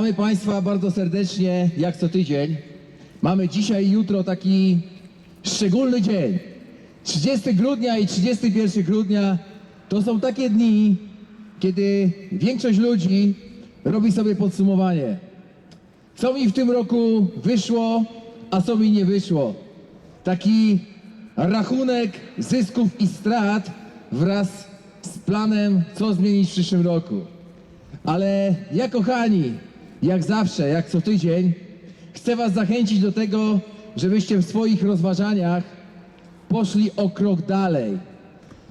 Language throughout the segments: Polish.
Witamy Państwa bardzo serdecznie, jak co tydzień. Mamy dzisiaj i jutro taki szczególny dzień. 30 grudnia i 31 grudnia to są takie dni, kiedy większość ludzi robi sobie podsumowanie. Co mi w tym roku wyszło, a co mi nie wyszło. Taki rachunek zysków i strat wraz z planem, co zmienić w przyszłym roku. Ale ja, kochani, jak zawsze, jak co tydzień, chcę Was zachęcić do tego, żebyście w swoich rozważaniach poszli o krok dalej.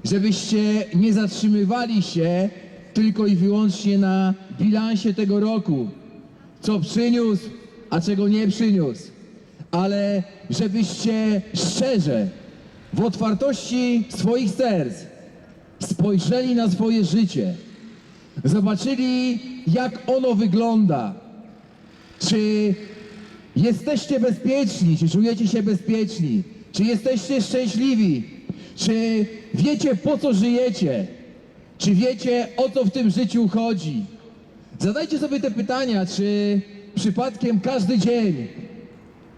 Żebyście nie zatrzymywali się tylko i wyłącznie na bilansie tego roku, co przyniósł, a czego nie przyniósł, ale żebyście szczerze, w otwartości swoich serc spojrzeli na swoje życie, zobaczyli, jak ono wygląda. Czy jesteście bezpieczni? Czy czujecie się bezpieczni? Czy jesteście szczęśliwi? Czy wiecie, po co żyjecie? Czy wiecie, o co w tym życiu chodzi? Zadajcie sobie te pytania, czy przypadkiem każdy dzień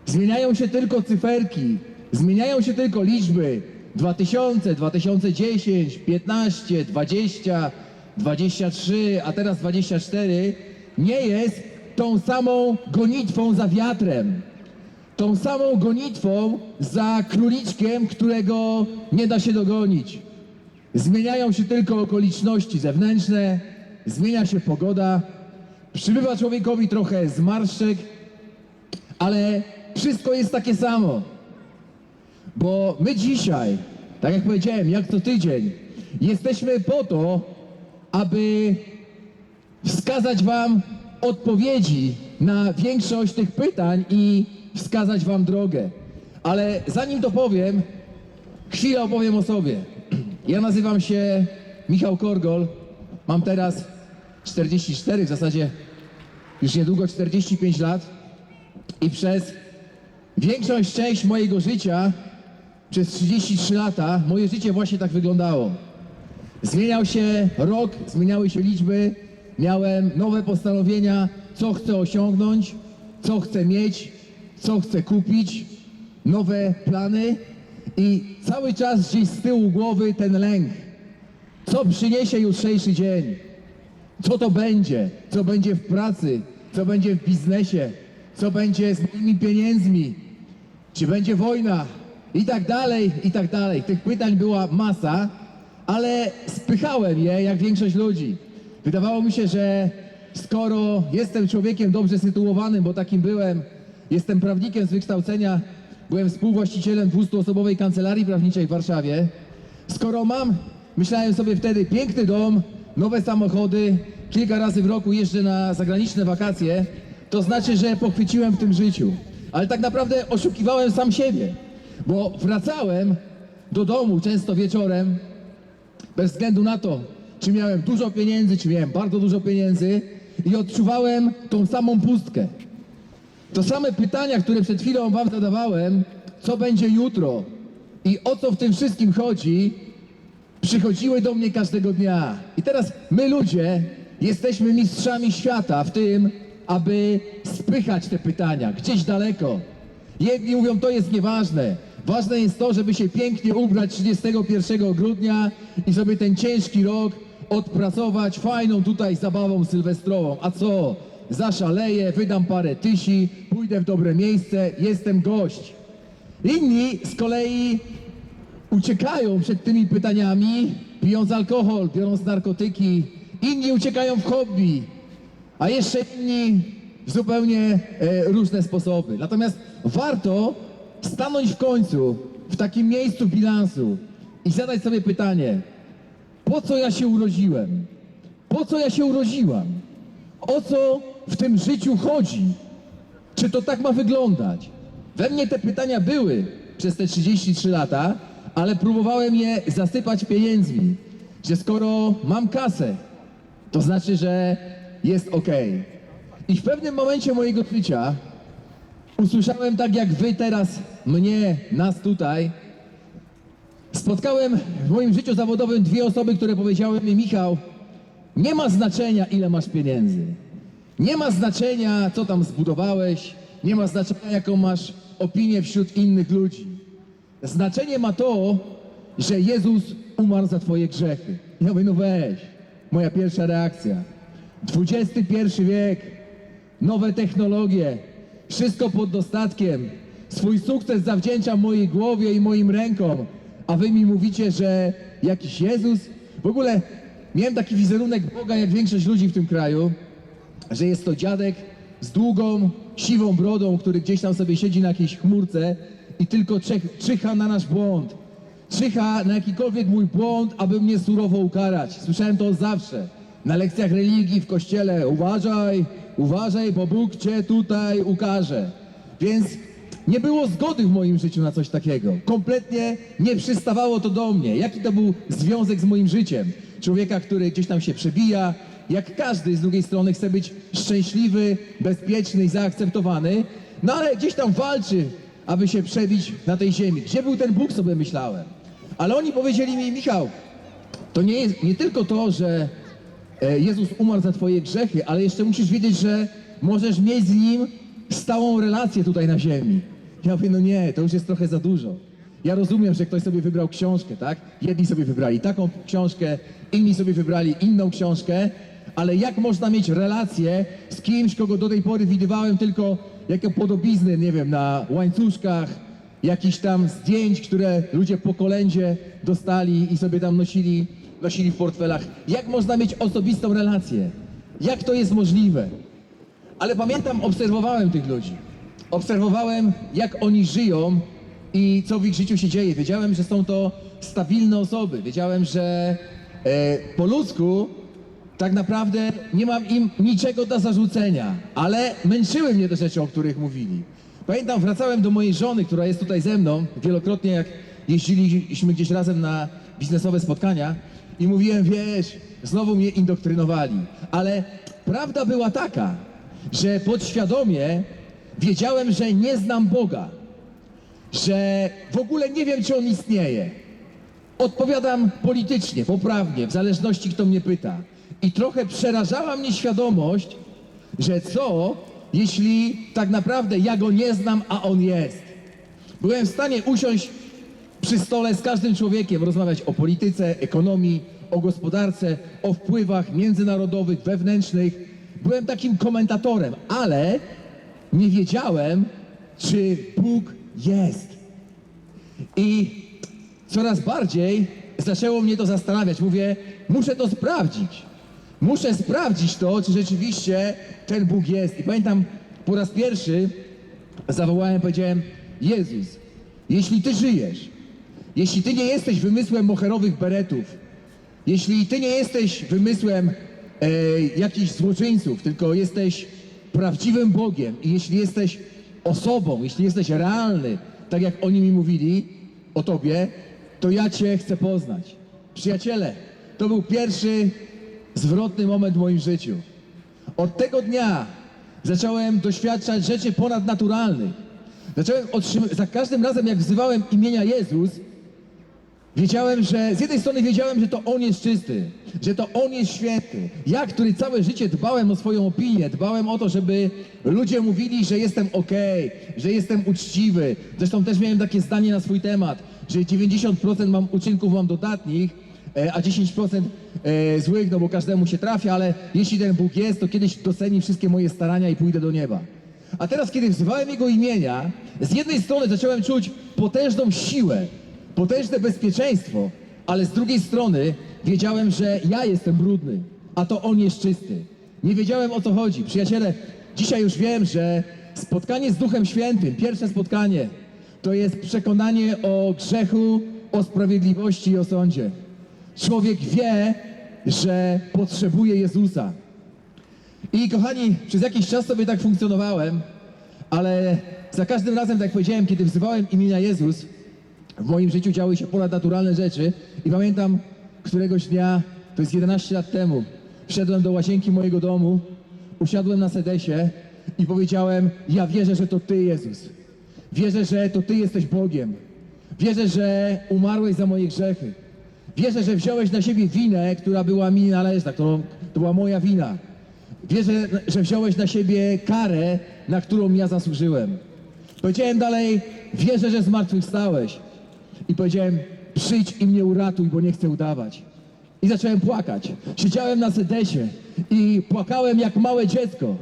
zmieniają się tylko cyferki, zmieniają się tylko liczby 2000, 2010, 15, 20, 23, a teraz 24 nie jest tą samą gonitwą za wiatrem. Tą samą gonitwą za króliczkiem, którego nie da się dogonić. Zmieniają się tylko okoliczności zewnętrzne, zmienia się pogoda, przybywa człowiekowi trochę zmarszczek, ale wszystko jest takie samo. Bo my dzisiaj, tak jak powiedziałem, jak co tydzień, jesteśmy po to, aby wskazać Wam odpowiedzi na większość tych pytań i wskazać Wam drogę. Ale zanim to powiem, chwilę opowiem o sobie. Ja nazywam się Michał Korgol, mam teraz 44, w zasadzie już niedługo 45 lat i przez większość część mojego życia, przez 33 lata, moje życie właśnie tak wyglądało. Zmieniał się rok, zmieniały się liczby, miałem nowe postanowienia, co chcę osiągnąć, co chcę mieć, co chcę kupić, nowe plany i cały czas gdzieś z tyłu głowy ten lęk. Co przyniesie jutrzejszy dzień? Co to będzie? Co będzie w pracy? Co będzie w biznesie? Co będzie z moimi pieniędzmi? Czy będzie wojna? I tak dalej, i tak dalej. Tych pytań była masa, ale spychałem je jak większość ludzi. Wydawało mi się, że skoro jestem człowiekiem dobrze sytuowanym, bo takim byłem, jestem prawnikiem z wykształcenia, byłem współwłaścicielem 200-osobowej kancelarii prawniczej w Warszawie, skoro mam, myślałem sobie wtedy, piękny dom, nowe samochody, kilka razy w roku jeżdżę na zagraniczne wakacje, to znaczy, że pochwyciłem w tym życiu. Ale tak naprawdę oszukiwałem sam siebie, bo wracałem do domu często wieczorem, bez względu na to, czy miałem dużo pieniędzy, czy miałem bardzo dużo pieniędzy i odczuwałem tą samą pustkę. To same pytania, które przed chwilą wam zadawałem, co będzie jutro i o co w tym wszystkim chodzi, przychodziły do mnie każdego dnia. I teraz my ludzie jesteśmy mistrzami świata w tym, aby spychać te pytania gdzieś daleko. Jedni mówią, to jest nieważne. Ważne jest to, żeby się pięknie ubrać 31 grudnia i sobie ten ciężki rok odpracować fajną tutaj zabawą sylwestrową. A co? Zaszaleję, wydam parę tysi, pójdę w dobre miejsce, jestem gość. Inni z kolei uciekają przed tymi pytaniami, pijąc alkohol, biorąc narkotyki. Inni uciekają w hobby, a jeszcze inni w zupełnie e, różne sposoby. Natomiast warto stanąć w końcu w takim miejscu bilansu i zadać sobie pytanie, po co ja się urodziłem? Po co ja się urodziłam? O co w tym życiu chodzi? Czy to tak ma wyglądać? We mnie te pytania były przez te 33 lata, ale próbowałem je zasypać pieniędzmi, że skoro mam kasę, to znaczy, że jest ok. I w pewnym momencie mojego życia usłyszałem tak jak wy teraz mnie, nas tutaj, spotkałem w moim życiu zawodowym dwie osoby, które powiedziały mi, Michał, nie ma znaczenia ile masz pieniędzy. Nie ma znaczenia, co tam zbudowałeś, nie ma znaczenia, jaką masz opinię wśród innych ludzi. Znaczenie ma to, że Jezus umarł za twoje grzechy. Ja mówię, no weź, moja pierwsza reakcja. XXI wiek, nowe technologie, wszystko pod dostatkiem. Swój sukces zawdzięczam mojej głowie i moim rękom, a wy mi mówicie, że jakiś Jezus? W ogóle miałem taki wizerunek Boga, jak większość ludzi w tym kraju, że jest to dziadek z długą, siwą brodą, który gdzieś tam sobie siedzi na jakiejś chmurce i tylko czyha na nasz błąd. Czyha na jakikolwiek mój błąd, aby mnie surowo ukarać. Słyszałem to zawsze. Na lekcjach religii w kościele. Uważaj, uważaj, bo Bóg cię tutaj ukaże. Więc nie było zgody w moim życiu na coś takiego. Kompletnie nie przystawało to do mnie. Jaki to był związek z moim życiem? Człowieka, który gdzieś tam się przebija, jak każdy z drugiej strony chce być szczęśliwy, bezpieczny i zaakceptowany, no ale gdzieś tam walczy, aby się przebić na tej ziemi. Gdzie był ten Bóg, sobie myślałem. Ale oni powiedzieli mi, Michał, to nie jest nie tylko to, że e, Jezus umarł za twoje grzechy, ale jeszcze musisz wiedzieć, że możesz mieć z Nim stałą relację tutaj na ziemi. Ja mówię, no nie, to już jest trochę za dużo. Ja rozumiem, że ktoś sobie wybrał książkę, tak? Jedni sobie wybrali taką książkę, inni sobie wybrali inną książkę, ale jak można mieć relację z kimś, kogo do tej pory widywałem tylko jako podobizny, nie wiem, na łańcuszkach, jakichś tam zdjęć, które ludzie po kolędzie dostali i sobie tam nosili, nosili w portfelach. Jak można mieć osobistą relację? Jak to jest możliwe? Ale pamiętam, obserwowałem tych ludzi. Obserwowałem, jak oni żyją i co w ich życiu się dzieje. Wiedziałem, że są to stabilne osoby. Wiedziałem, że e, po ludzku tak naprawdę nie mam im niczego do zarzucenia, ale męczyły mnie te rzeczy, o których mówili. Pamiętam, wracałem do mojej żony, która jest tutaj ze mną, wielokrotnie jak jeździliśmy gdzieś razem na biznesowe spotkania i mówiłem, wiesz, znowu mnie indoktrynowali. Ale prawda była taka, że podświadomie wiedziałem, że nie znam Boga, że w ogóle nie wiem, czy On istnieje. Odpowiadam politycznie, poprawnie, w zależności kto mnie pyta. I trochę przerażała mnie świadomość, że co, jeśli tak naprawdę ja go nie znam, a on jest. Byłem w stanie usiąść przy stole z każdym człowiekiem, rozmawiać o polityce, ekonomii, o gospodarce, o wpływach międzynarodowych, wewnętrznych. Byłem takim komentatorem, ale nie wiedziałem, czy Bóg jest. I coraz bardziej zaczęło mnie to zastanawiać. Mówię, muszę to sprawdzić. Muszę sprawdzić to, czy rzeczywiście ten Bóg jest. I pamiętam, po raz pierwszy zawołałem, powiedziałem, Jezus, jeśli Ty żyjesz, jeśli Ty nie jesteś wymysłem moherowych beretów, jeśli Ty nie jesteś wymysłem e, jakichś złoczyńców, tylko jesteś prawdziwym Bogiem i jeśli jesteś osobą, jeśli jesteś realny, tak jak oni mi mówili o Tobie, to ja Cię chcę poznać. Przyjaciele, to był pierwszy zwrotny moment w moim życiu. Od tego dnia zacząłem doświadczać rzeczy ponadnaturalnych. Zacząłem otrzymywać, za każdym razem jak wzywałem imienia Jezus, wiedziałem, że z jednej strony wiedziałem, że to On jest czysty, że to On jest święty. Ja, który całe życie dbałem o swoją opinię, dbałem o to, żeby ludzie mówili, że jestem okej, że jestem uczciwy. Zresztą też miałem takie zdanie na swój temat, że 90% mam uczynków mam dodatnich, e, a 10% e, złych, no bo każdemu się trafia, ale jeśli ten Bóg jest, to kiedyś doceni wszystkie moje starania i pójdę do nieba. A teraz, kiedy wzywałem Jego imienia, z jednej strony zacząłem czuć potężną siłę, potężne bezpieczeństwo, ale z drugiej strony wiedziałem, że ja jestem brudny, a to On jest czysty. Nie wiedziałem o co chodzi. Przyjaciele, dzisiaj już wiem, że spotkanie z Duchem Świętym, pierwsze spotkanie, to jest przekonanie o grzechu, o sprawiedliwości i o sądzie. Człowiek wie, że potrzebuje Jezusa. I kochani, przez jakiś czas sobie tak funkcjonowałem, ale za każdym razem, tak jak powiedziałem, kiedy wzywałem imienia Jezus, w moim życiu działy się ponadnaturalne rzeczy i pamiętam któregoś dnia, to jest 11 lat temu, wszedłem do łazienki mojego domu, usiadłem na sedesie i powiedziałem, ja wierzę, że to Ty, Jezus. Wierzę, że to Ty jesteś Bogiem. Wierzę, że umarłeś za moje grzechy. Wierzę, że wziąłeś na siebie winę, która była mi należna, którą, to była moja wina. Wierzę, że wziąłeś na siebie karę, na którą ja zasłużyłem. Powiedziałem dalej, wierzę, że zmartwychwstałeś. I powiedziałem, przyjdź i mnie uratuj, bo nie chcę udawać. I zacząłem płakać. Siedziałem na sedesie i płakałem jak małe dziecko.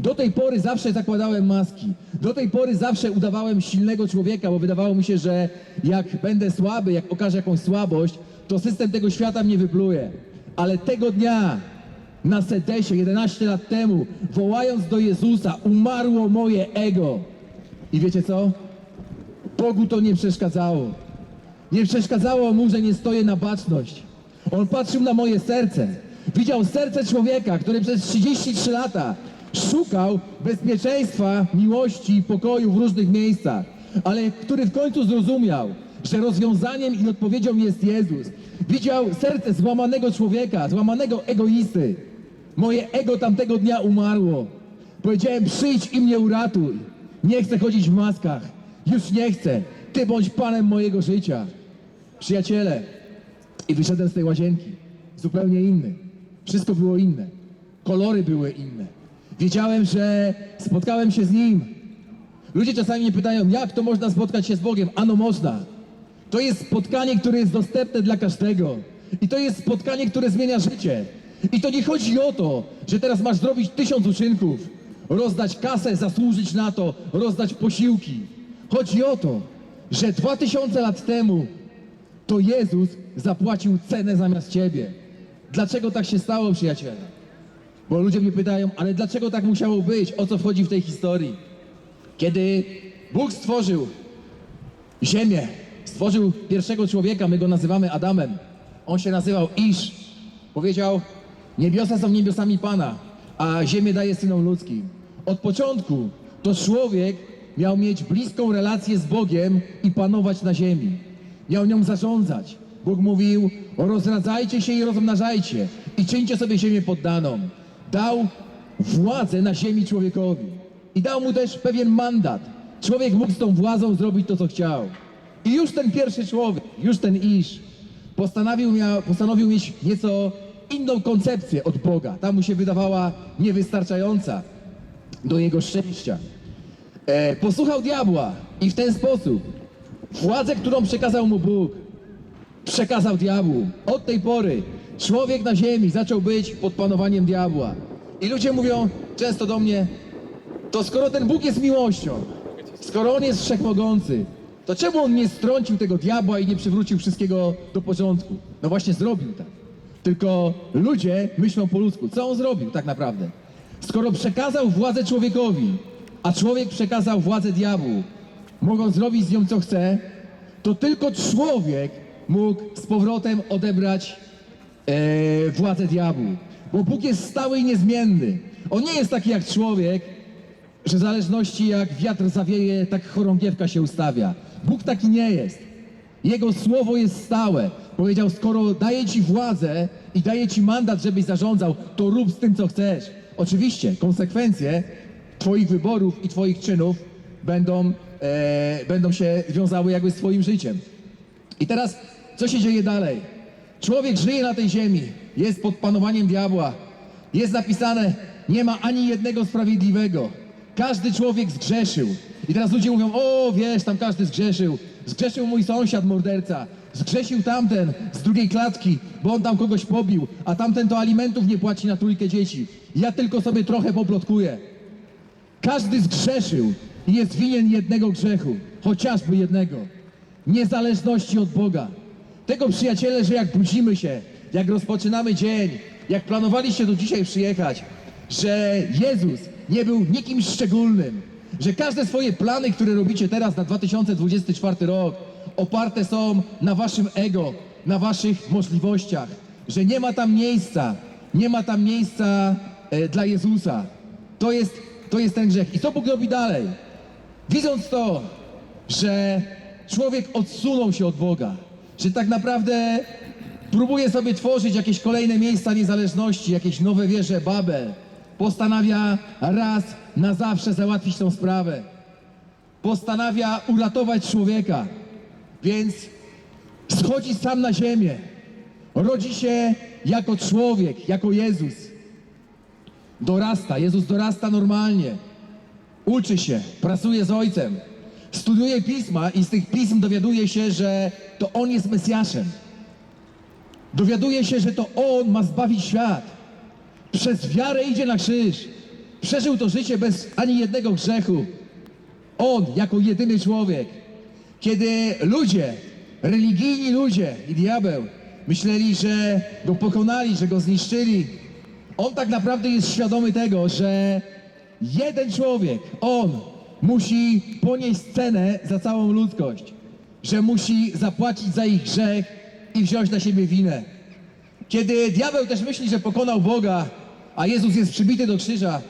Do tej pory zawsze zakładałem maski. Do tej pory zawsze udawałem silnego człowieka, bo wydawało mi się, że jak będę słaby, jak okażę jakąś słabość, to system tego świata mnie wypluje. Ale tego dnia na sedesie 11 lat temu, wołając do Jezusa, umarło moje ego. I wiecie co? Bogu to nie przeszkadzało. Nie przeszkadzało mu, że nie stoję na baczność. On patrzył na moje serce. Widział serce człowieka, który przez 33 lata szukał bezpieczeństwa, miłości i pokoju w różnych miejscach, ale który w końcu zrozumiał, że rozwiązaniem i odpowiedzią jest Jezus. Widział serce złamanego człowieka, złamanego egoisty. Moje ego tamtego dnia umarło. Powiedziałem, przyjdź i mnie uratuj. Nie chcę chodzić w maskach. Już nie chcę. Ty bądź panem mojego życia. Przyjaciele, i wyszedłem z tej łazienki zupełnie inny. Wszystko było inne. Kolory były inne. Wiedziałem, że spotkałem się z Nim. Ludzie czasami mnie pytają, jak to można spotkać się z Bogiem? Ano można. To jest spotkanie, które jest dostępne dla każdego. I to jest spotkanie, które zmienia życie. I to nie chodzi o to, że teraz masz zrobić tysiąc uczynków, rozdać kasę, zasłużyć na to, rozdać posiłki. Chodzi o to, że dwa tysiące lat temu to Jezus zapłacił cenę zamiast ciebie. Dlaczego tak się stało, przyjaciele? Bo ludzie mnie pytają, ale dlaczego tak musiało być? O co wchodzi w tej historii? Kiedy Bóg stworzył ziemię, stworzył pierwszego człowieka, my go nazywamy Adamem. On się nazywał Isz. Powiedział, niebiosa są niebiosami Pana, a ziemię daje synom ludzkim. Od początku to człowiek miał mieć bliską relację z Bogiem i panować na ziemi. Miał nią zarządzać. Bóg mówił, rozradzajcie się i rozmnażajcie i czyńcie sobie ziemię poddaną. Dał władzę na ziemi człowiekowi i dał mu też pewien mandat. Człowiek mógł z tą władzą zrobić to, co chciał. I już ten pierwszy człowiek, już ten Isz, postanowił, postanowił mieć nieco inną koncepcję od Boga. Ta mu się wydawała niewystarczająca do jego szczęścia. E, posłuchał diabła i w ten sposób władzę, którą przekazał mu Bóg, przekazał diabłu. Od tej pory człowiek na ziemi zaczął być pod panowaniem diabła. I ludzie mówią często do mnie, to skoro ten Bóg jest miłością, skoro On jest wszechmogący, to czemu On nie strącił tego diabła i nie przywrócił wszystkiego do porządku? No właśnie zrobił tak. Tylko ludzie myślą po ludzku. Co On zrobił tak naprawdę? Skoro przekazał władzę człowiekowi, a człowiek przekazał władzę diabłu, mogą zrobić z nią co chce, to tylko człowiek mógł z powrotem odebrać e, władzę diabłu. Bo Bóg jest stały i niezmienny. On nie jest taki jak człowiek, że w zależności jak wiatr zawieje, tak chorągiewka się ustawia. Bóg taki nie jest. Jego słowo jest stałe. Powiedział, skoro daję ci władzę i daję ci mandat, żebyś zarządzał, to rób z tym, co chcesz. Oczywiście, konsekwencje twoich wyborów i twoich czynów będą, e, będą się wiązały jakby z twoim życiem. I teraz, co się dzieje dalej? Człowiek żyje na tej ziemi, jest pod panowaniem diabła. Jest napisane, nie ma ani jednego sprawiedliwego. Każdy człowiek zgrzeszył. I teraz ludzie mówią, o wiesz, tam każdy zgrzeszył. Zgrzeszył mój sąsiad, morderca. Zgrzesił tamten z drugiej klatki, bo on tam kogoś pobił, a tamten to alimentów nie płaci na trójkę dzieci. Ja tylko sobie trochę poplotkuję. Każdy zgrzeszył jest winien jednego grzechu, chociażby jednego. Niezależności od Boga. Tego przyjaciele, że jak budzimy się, jak rozpoczynamy dzień, jak planowaliście do dzisiaj przyjechać, że Jezus nie był nikim szczególnym, że każde swoje plany, które robicie teraz na 2024 rok, oparte są na waszym ego, na waszych możliwościach, że nie ma tam miejsca, nie ma tam miejsca e, dla Jezusa. To jest, to jest ten grzech. I co Bóg robi dalej? Widząc to, że człowiek odsunął się od Boga, że tak naprawdę próbuje sobie tworzyć jakieś kolejne miejsca niezależności, jakieś nowe wieże Babel, postanawia raz na zawsze załatwić tą sprawę. Postanawia uratować człowieka, więc schodzi sam na ziemię. Rodzi się jako człowiek, jako Jezus. Dorasta, Jezus dorasta normalnie. Uczy się, pracuje z Ojcem, studiuje pisma i z tych pism dowiaduje się, że to On jest Mesjaszem. Dowiaduje się, że to On ma zbawić świat. Przez wiarę idzie na krzyż. Przeżył to życie bez ani jednego grzechu. On jako jedyny człowiek. Kiedy ludzie, religijni ludzie i diabeł myśleli, że go pokonali, że go zniszczyli, on tak naprawdę jest świadomy tego, że jeden człowiek, on musi ponieść cenę za całą ludzkość, że musi zapłacić za ich grzech i wziąć na siebie winę. Kiedy diabeł też myśli, że pokonał Boga, a Jezus jest przybity do krzyża,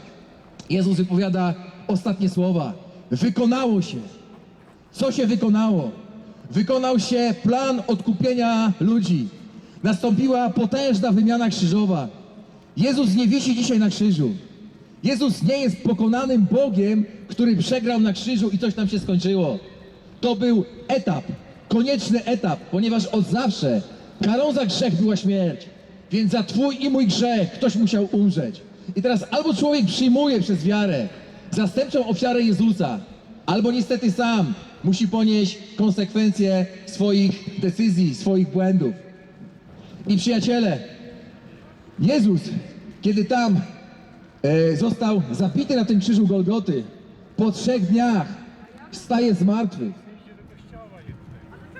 Jezus wypowiada ostatnie słowa. Wykonało się. Co się wykonało? Wykonał się plan odkupienia ludzi. Nastąpiła potężna wymiana krzyżowa. Jezus nie wisi dzisiaj na krzyżu. Jezus nie jest pokonanym Bogiem, który przegrał na krzyżu i coś tam się skończyło. To był etap, konieczny etap, ponieważ od zawsze karą za grzech była śmierć. Więc za twój i mój grzech ktoś musiał umrzeć. I teraz albo człowiek przyjmuje przez wiarę zastępczą ofiarę Jezusa, albo niestety sam musi ponieść konsekwencje swoich decyzji, swoich błędów. I przyjaciele, Jezus, kiedy tam został zabity na tym krzyżu Golgoty, po trzech dniach wstaje z martwych.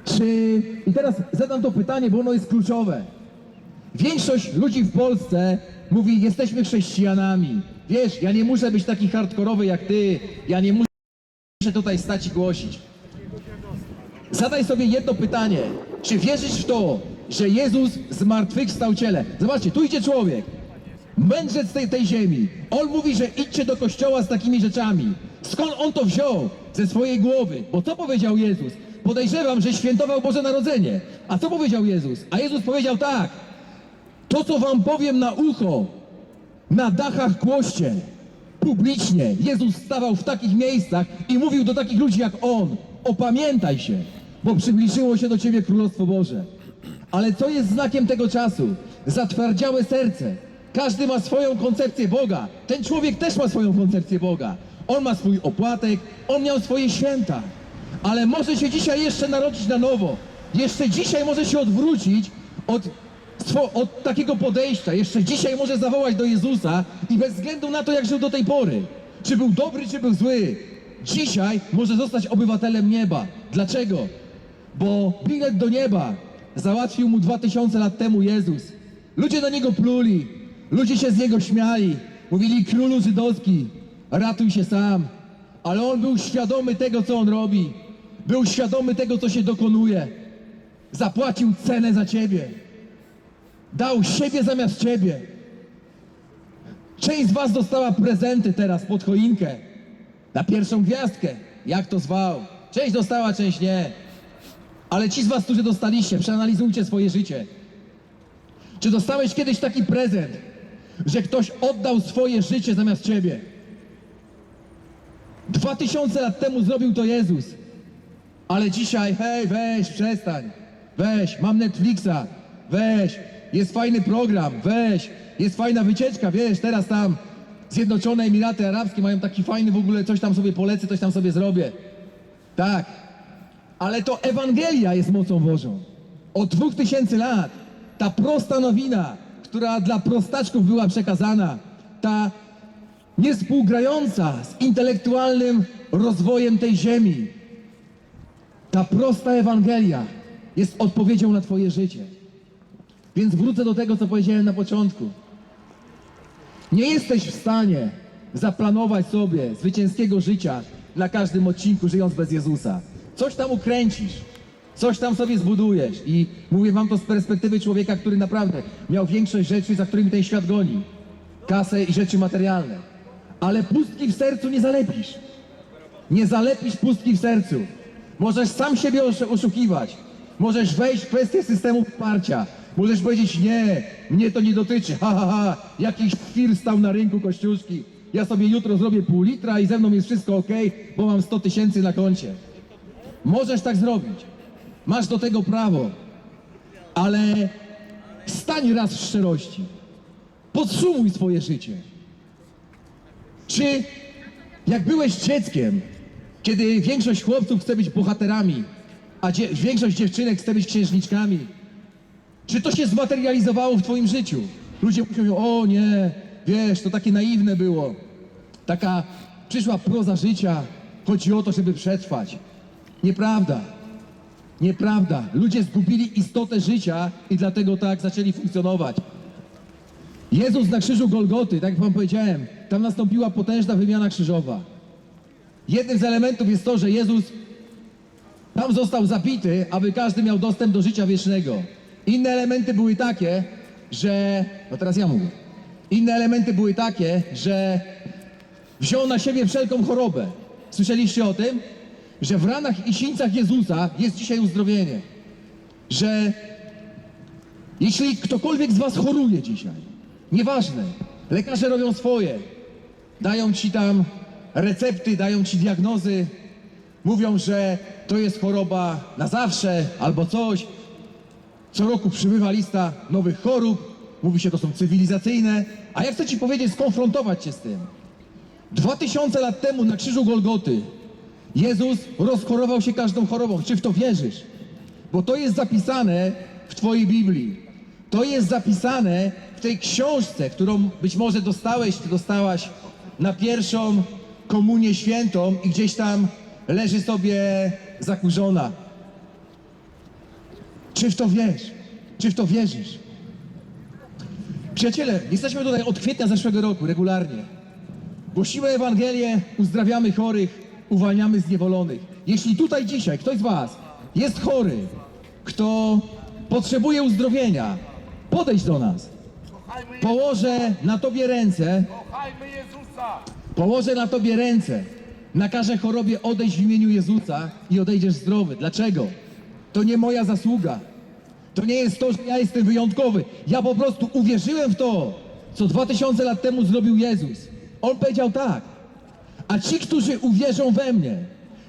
Czy... I teraz zadam to pytanie, bo ono jest kluczowe. Większość ludzi w Polsce mówi, jesteśmy chrześcijanami. Wiesz, ja nie muszę być taki hardkorowy jak ty, ja nie muszę tutaj stać i głosić. Zadaj sobie jedno pytanie. Czy wierzysz w to, że Jezus zmartwychwstał ciele? Zobaczcie, tu idzie człowiek. Mędrzec tej, tej ziemi. On mówi, że idźcie do kościoła z takimi rzeczami. Skąd on to wziął? Ze swojej głowy. Bo co powiedział Jezus? Podejrzewam, że świętował Boże Narodzenie. A co powiedział Jezus? A Jezus powiedział tak. To, co wam powiem na ucho, na dachach głoście, publicznie. Jezus stawał w takich miejscach i mówił do takich ludzi jak On, opamiętaj się, bo przybliżyło się do Ciebie Królestwo Boże. Ale co jest znakiem tego czasu? Zatwardziałe serce. Każdy ma swoją koncepcję Boga. Ten człowiek też ma swoją koncepcję Boga. On ma swój opłatek, on miał swoje święta. Ale może się dzisiaj jeszcze narodzić na nowo. Jeszcze dzisiaj może się odwrócić od od takiego podejścia. Jeszcze dzisiaj może zawołać do Jezusa i bez względu na to, jak żył do tej pory, czy był dobry, czy był zły, dzisiaj może zostać obywatelem nieba. Dlaczego? Bo bilet do nieba załatwił mu dwa tysiące lat temu Jezus. Ludzie na niego pluli, ludzie się z niego śmiali, mówili królu żydowski, ratuj się sam. Ale on był świadomy tego, co on robi. Był świadomy tego, co się dokonuje. Zapłacił cenę za ciebie. Dał siebie zamiast ciebie. Część z was dostała prezenty teraz pod choinkę. Na pierwszą gwiazdkę. Jak to zwał? Część dostała, część nie. Ale ci z was, którzy dostaliście, przeanalizujcie swoje życie. Czy dostałeś kiedyś taki prezent, że ktoś oddał swoje życie zamiast ciebie? Dwa tysiące lat temu zrobił to Jezus. Ale dzisiaj, hej, weź, przestań. Weź, mam Netflixa. Weź, jest fajny program. Weź, jest fajna wycieczka, wiesz, teraz tam Zjednoczone Emiraty Arabskie mają taki fajny w ogóle, coś tam sobie polecę, coś tam sobie zrobię. Tak. Ale to Ewangelia jest mocą Bożą. Od dwóch tysięcy lat ta prosta nowina, która dla prostaczków była przekazana, ta niespółgrająca z intelektualnym rozwojem tej ziemi, ta prosta Ewangelia jest odpowiedzią na Twoje życie. Więc wrócę do tego, co powiedziałem na początku. Nie jesteś w stanie zaplanować sobie zwycięskiego życia na każdym odcinku, żyjąc bez Jezusa. Coś tam ukręcisz, coś tam sobie zbudujesz. I mówię wam to z perspektywy człowieka, który naprawdę miał większość rzeczy, za którymi ten świat goni. Kasę i rzeczy materialne. Ale pustki w sercu nie zalepisz. Nie zalepisz pustki w sercu. Możesz sam siebie osz- oszukiwać. Możesz wejść w kwestię systemu wsparcia. Możesz powiedzieć, nie, mnie to nie dotyczy. Ha, ha, ha. Jakiś świr stał na rynku kościuszki. Ja sobie jutro zrobię pół litra i ze mną jest wszystko ok, bo mam 100 tysięcy na koncie. Możesz tak zrobić. Masz do tego prawo. Ale stań raz w szczerości. Podsumuj swoje życie. Czy jak byłeś dzieckiem, kiedy większość chłopców chce być bohaterami, a dzie- większość dziewczynek chce być księżniczkami, czy to się zmaterializowało w twoim życiu? Ludzie mówią, o nie, wiesz, to takie naiwne było. Taka przyszła proza życia, chodzi o to, żeby przetrwać. Nieprawda. Nieprawda. Ludzie zgubili istotę życia i dlatego tak zaczęli funkcjonować. Jezus na krzyżu Golgoty, tak jak wam powiedziałem, tam nastąpiła potężna wymiana krzyżowa. Jednym z elementów jest to, że Jezus tam został zabity, aby każdy miał dostęp do życia wiecznego. Inne elementy były takie, że. No teraz ja mówię. Inne elementy były takie, że wziął na siebie wszelką chorobę. Słyszeliście o tym? Że w ranach i sińcach Jezusa jest dzisiaj uzdrowienie. Że jeśli ktokolwiek z was choruje dzisiaj, nieważne, lekarze robią swoje, dają ci tam recepty, dają ci diagnozy, mówią, że to jest choroba na zawsze albo coś. Co roku przybywa lista nowych chorób, mówi się, to są cywilizacyjne, a ja chcę ci powiedzieć, skonfrontować się z tym. Dwa tysiące lat temu na krzyżu Golgoty Jezus rozchorował się każdą chorobą. Czy w to wierzysz? Bo to jest zapisane w Twojej Biblii. To jest zapisane w tej książce, którą być może dostałeś, czy dostałaś na pierwszą komunię świętą i gdzieś tam leży sobie zakurzona. Czy w to wiesz? Czy w to wierzysz? Przyjaciele, jesteśmy tutaj od kwietnia zeszłego roku regularnie. Głosimy Ewangelię, uzdrawiamy chorych, uwalniamy zniewolonych. Jeśli tutaj dzisiaj ktoś z Was jest chory, kto potrzebuje uzdrowienia, podejdź do nas. Położę na Tobie ręce, położę na Tobie ręce. Nakażę chorobie odejść w imieniu Jezusa i odejdziesz zdrowy. Dlaczego? To nie moja zasługa. To nie jest to, że ja jestem wyjątkowy. Ja po prostu uwierzyłem w to, co dwa tysiące lat temu zrobił Jezus. On powiedział tak. A ci, którzy uwierzą we mnie,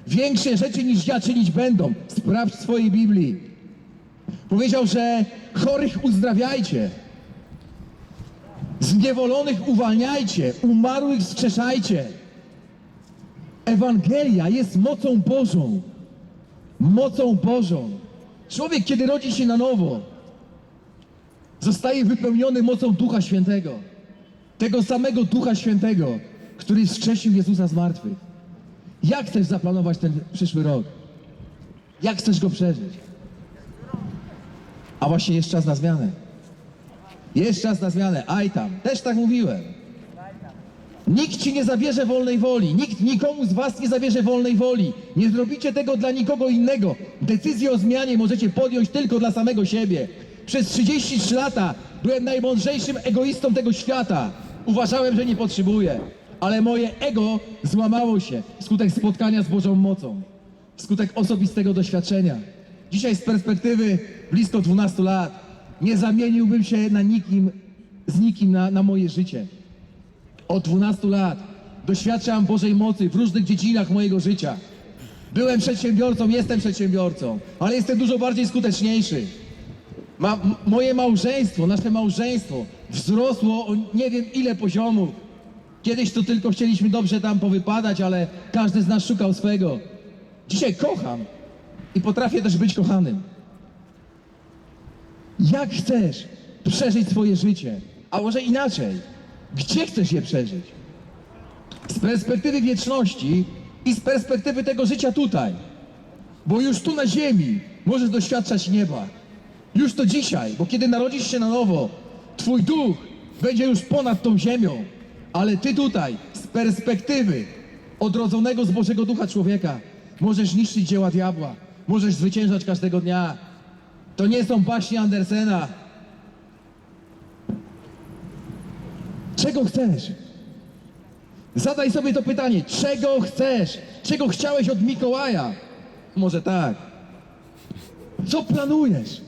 większe rzeczy niż ja czynić będą. Sprawdź swojej Biblii. Powiedział, że chorych uzdrawiajcie, zniewolonych uwalniajcie, umarłych wskrzeszajcie. Ewangelia jest mocą Bożą. Mocą Bożą. Człowiek, kiedy rodzi się na nowo, zostaje wypełniony mocą Ducha Świętego. Tego samego Ducha Świętego, który wskrzesił Jezusa z martwych. Jak chcesz zaplanować ten przyszły rok? Jak chcesz go przeżyć? A właśnie jest czas na zmianę. Jest czas na zmianę. Aj tam. Też tak mówiłem. Nikt ci nie zabierze wolnej woli. Nikt nikomu z was nie zabierze wolnej woli. Nie zrobicie tego dla nikogo innego. Decyzję o zmianie możecie podjąć tylko dla samego siebie. Przez 33 lata byłem najmądrzejszym egoistą tego świata. Uważałem, że nie potrzebuję. Ale moje ego złamało się wskutek spotkania z Bożą mocą. Wskutek osobistego doświadczenia. Dzisiaj z perspektywy blisko 12 lat nie zamieniłbym się na nikim, z nikim na, na moje życie. Od 12 lat doświadczam Bożej mocy w różnych dziedzinach mojego życia. Byłem przedsiębiorcą, jestem przedsiębiorcą, ale jestem dużo bardziej skuteczniejszy. Ma, moje małżeństwo, nasze małżeństwo wzrosło o nie wiem ile poziomów. Kiedyś to tylko chcieliśmy dobrze tam powypadać, ale każdy z nas szukał swego. Dzisiaj kocham i potrafię też być kochanym. Jak chcesz przeżyć swoje życie? A może inaczej, gdzie chcesz je przeżyć? Z perspektywy wieczności i z perspektywy tego życia tutaj. Bo już tu na ziemi możesz doświadczać nieba. Już to dzisiaj, bo kiedy narodzisz się na nowo, twój duch będzie już ponad tą ziemią. Ale ty tutaj, z perspektywy odrodzonego z Bożego Ducha człowieka, możesz niszczyć dzieła diabła. Możesz zwyciężać każdego dnia. To nie są baśnie Andersena. Czego chcesz? Zadaj sobie to pytanie. Czego chcesz? Czego chciałeś od Mikołaja? Może tak. Co planujesz?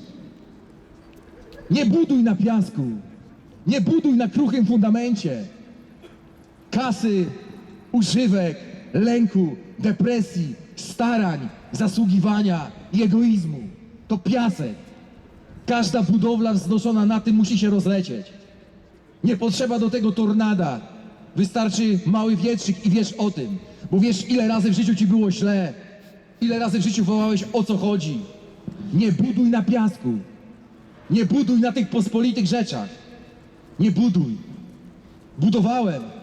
Nie buduj na piasku. Nie buduj na kruchym fundamencie. Kasy, używek, lęku, depresji, starań, zasługiwania i egoizmu. To piasek. Każda budowla wznoszona na tym musi się rozlecieć. Nie potrzeba do tego tornada, Wystarczy mały wietrzyk i wiesz o tym. Bo wiesz, ile razy w życiu ci było źle. Ile razy w życiu wołałeś o co chodzi. Nie buduj na piasku. Nie buduj na tych pospolitych rzeczach. Nie buduj. Budowałem.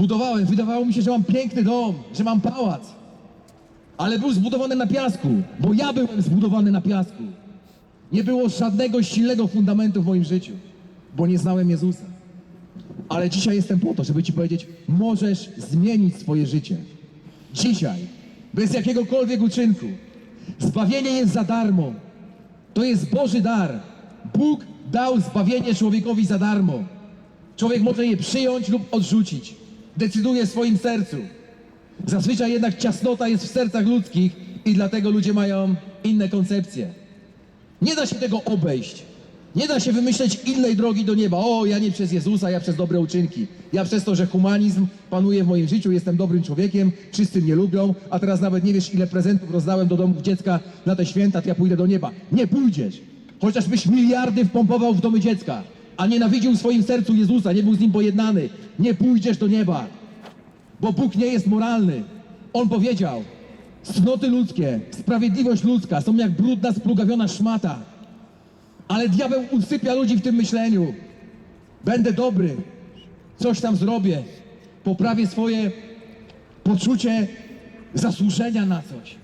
Budowałem. Wydawało mi się, że mam piękny dom, że mam pałac. Ale był zbudowany na piasku, bo ja byłem zbudowany na piasku. Nie było żadnego silnego fundamentu w moim życiu, bo nie znałem Jezusa. Ale dzisiaj jestem po to, żeby Ci powiedzieć, możesz zmienić swoje życie. Dzisiaj, bez jakiegokolwiek uczynku. Zbawienie jest za darmo. To jest Boży dar. Bóg dał zbawienie człowiekowi za darmo. Człowiek może je przyjąć lub odrzucić. Decyduje w swoim sercu. Zazwyczaj jednak ciasnota jest w sercach ludzkich i dlatego ludzie mają inne koncepcje. Nie da się tego obejść. Nie da się wymyśleć innej drogi do nieba. O, ja nie przez Jezusa, ja przez dobre uczynki. Ja przez to, że humanizm panuje w moim życiu, jestem dobrym człowiekiem, wszyscy mnie lubią, a teraz nawet nie wiesz, ile prezentów rozdałem do domów dziecka na te święta, to ja pójdę do nieba. Nie pójdziesz. Chociażbyś miliardy wpompował w domy dziecka, a nienawidził w swoim sercu Jezusa, nie był z nim pojednany. Nie pójdziesz do nieba bo Bóg nie jest moralny. On powiedział, cnoty ludzkie, sprawiedliwość ludzka są jak brudna, splugawiona szmata. Ale diabeł usypia ludzi w tym myśleniu. Będę dobry, coś tam zrobię, poprawię swoje poczucie zasłużenia na coś.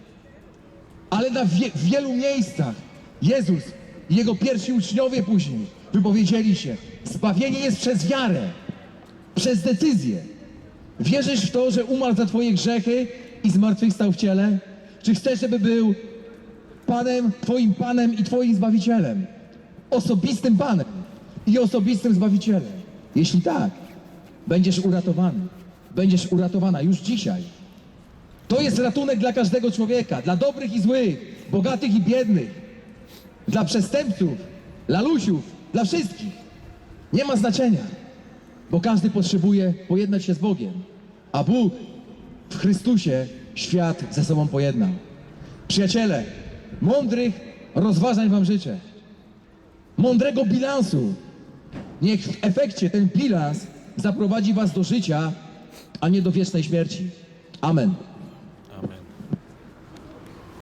Ale na wie, wielu miejscach Jezus Jego pierwsi uczniowie później wypowiedzieli się, zbawienie jest przez wiarę, przez decyzję. Wierzysz w to, że umarł za twoje grzechy i zmartwychwstał w ciele? Czy chcesz, żeby był Panem, twoim Panem i twoim Zbawicielem? Osobistym Panem i osobistym Zbawicielem. Jeśli tak, będziesz uratowany. Będziesz uratowana już dzisiaj. To jest ratunek dla każdego człowieka, dla dobrych i złych, bogatych i biednych, dla przestępców, lalusiów, dla wszystkich. Nie ma znaczenia bo każdy potrzebuje pojednać się z Bogiem, a Bóg w Chrystusie świat ze sobą pojednał. Przyjaciele, mądrych rozważań wam życzę. Mądrego bilansu. Niech w efekcie ten bilans zaprowadzi was do życia, a nie do wiecznej śmierci. Amen.